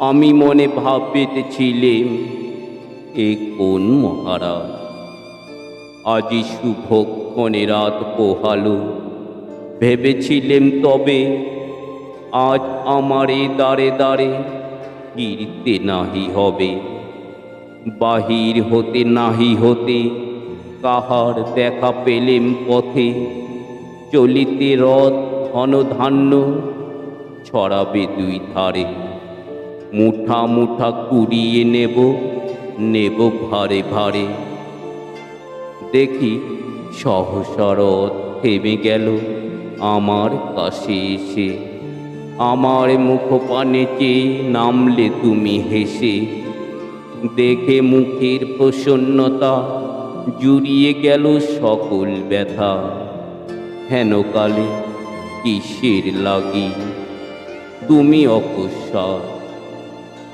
আমি মনে ভাবিতেছিলেম, এ কোন মহারাজ? আজি শুভক্ষণে রাত পোহালো। ভেবেছিলেম তবে আজ আমারে দাঁড়ে দাঁড়ে ফিরতে নাহি হবে। বাহির হতে নাহি হতে কাহার দেখা পেলেম পথে। চলিতে রথ ঘন ধান্য ছড়াবে দুই ধারে। মুঠা মুঠা কুড়িয়ে নেব নেব ভারে ভারে দেখি সহসরত থেমে গেল আমার কাছে এসে। আমার মুখ পানে চেয়ে নামলে তুমি হেসে। দেখে মুখের প্রসন্নতা জুড়িয়ে গেল সকল ব্যথা। হেন কালে কিসের লাগি? তুমি অকস্মাৎ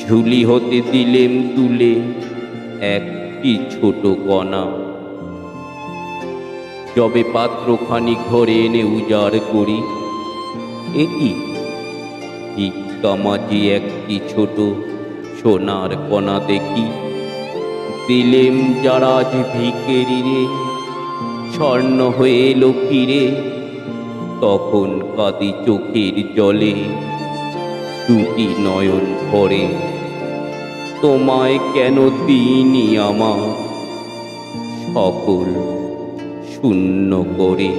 ঝুলি হতে দিলেম তুলে একটি ছোট কণা। যবে পাত্রখানি ঘরে এনে উজাড় করি ভিক্ষা মাঝে একটি ছোট সোনার কণা দেখি। দিলেম যারা আজ ভিকেরি রে, স্বর্ণ হয়ে এলো ফিরে, তখন কাঁদি চোখের জলে। দুটি নয়ন ভরে তোমায় কেন দিনই আমার সকল শূন্য করে।